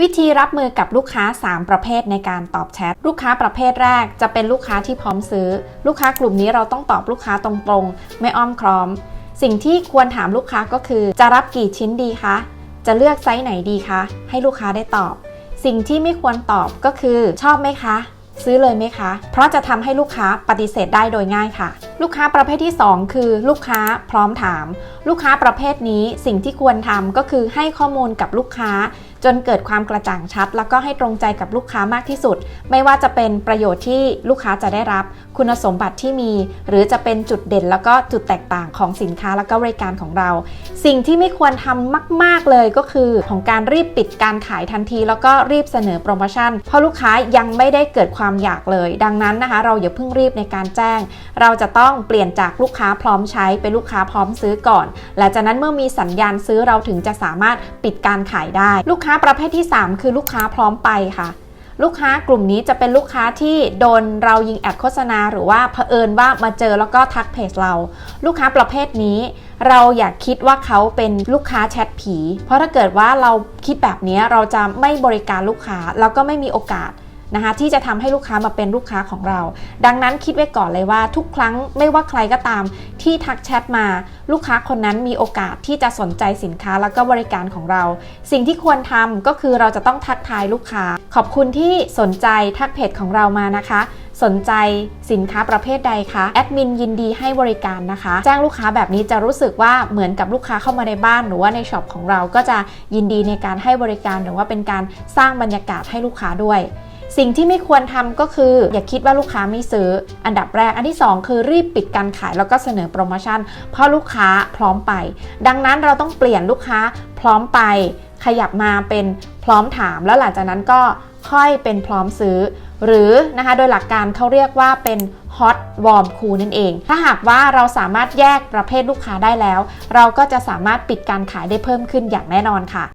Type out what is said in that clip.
วิธีรับมือกับลูกค้า 3 ประเภทในการตอบแชท ลูกค้าประเภทแรกจะเป็นลูกค้าที่พร้อมซื้อ ลูกค้ากลุ่มนี้เราต้องตอบลูกค้าตรงๆ ไม่อ้อมค้อม สิ่งที่ควรถามลูกค้าก็คือ จะรับกี่ชิ้นดีคะ จะเลือกไซส์ไหนดีคะ ให้ลูกค้าได้ตอบ สิ่งที่ไม่ควรตอบก็คือ ชอบไหมคะ ซื้อเลยไหมคะ เพราะจะทำให้ลูกค้าปฏิเสธได้โดยง่ายค่ะ ลูกค้าประเภทที่ 2 คือ ลูกค้าพร้อมถาม ลูกค้าประเภทนี้สิ่งที่ควรทำก็คือให้ข้อมูลกับลูกค้า จนเกิดความกระจ่างชัด แล้วก็ให้ตรงใจกับลูกค้ามากที่สุด ไม่ว่าจะเป็นประโยชน์ที่ลูกค้าจะได้รับ คุณสมบัติที่มี หรือจะเป็นจุดเด่นแล้วก็จุดแตกต่างของสินค้าแล้วก็บริการของเรา สิ่งที่ไม่ควรทำมาก ๆเลยก็คือของการรีบปิดการขายทันที แล้วก็รีบเสนอโปรโมชั่น เพราะลูกค้ายังไม่ได้เกิดความอยากเลย ดังนั้นนะคะ เราอย่าเพิ่งรีบในการแจ้ง เราจะต้องเปลี่ยนจากลูกค้าพร้อมใช้เป็นลูกค้าพร้อมซื้อก่อน หลังจากนั้นเมื่อมีสัญญาณซื้อเราถึงจะสามารถปิดการขายได้ลูกค้าประเภทที่ 3 คือลูกค้าพร้อมไปค่ะ ลูกค้ากลุ่มนี้จะเป็นลูกค้าที่โดนเรายิงแอดโฆษณา หรือว่าเผอิญว่ามาเจอแล้วก็ทักเพจเรา ลูกค้าประเภทนี้ เราอยากคิดว่าเขาเป็นลูกค้าแชทผี เพราะถ้าเกิดว่าเราคิดแบบนี้เราจะไม่บริการลูกค้าแล้วก็ไม่มีโอกาส นะคะที่จะทำให้ลูกค้ามาเป็นลูกค้าของเรา ดังนั้นคิดไว้ก่อนเลยว่าทุกครั้งไม่ว่าใครก็ตามที่ทักแชทมาลูกค้าคนนั้นมีโอกาสที่จะสนใจสินค้าแล้วก็บริการของเรา สิ่งที่ควรทำก็คือเราจะต้องทักทายลูกค้า ขอบคุณที่สนใจทักเพจของเรามานะคะ สนใจสินค้าประเภทใดคะแอดมินยินดีให้บริการนะคะ แจ้งลูกค้าแบบนี้จะรู้สึกว่าเหมือนกับลูกค้าเข้ามาในบ้านหรือว่าในช็อปของเราก็จะยินดีในการให้บริการหรือว่าเป็นการสร้างบรรยากาศให้ลูกค้าด้วย สิ่งที่ไม่ควรทำก็คือ อย่าคิดว่าลูกค้าไม่ซื้อ อันดับแรก อันที่ 2 คือรีบปิดการขายแล้วก็เสนอโปรโมชั่น เพราะลูกค้าพร้อมไป ดังนั้นเราต้องเปลี่ยนลูกค้าพร้อมไป ขยับมาเป็นพร้อมถาม แล้วหลังจากนั้นก็ค่อยเป็นพร้อมซื้อ หรือนะคะโดยหลักการเขาเรียกว่าเป็น hot warm cool นั่นเอง ถ้าหากว่าเราสามารถแยกประเภทลูกค้าได้แล้ว เราก็จะสามารถปิดการขายได้เพิ่มขึ้นอย่างแน่นอนค่ะ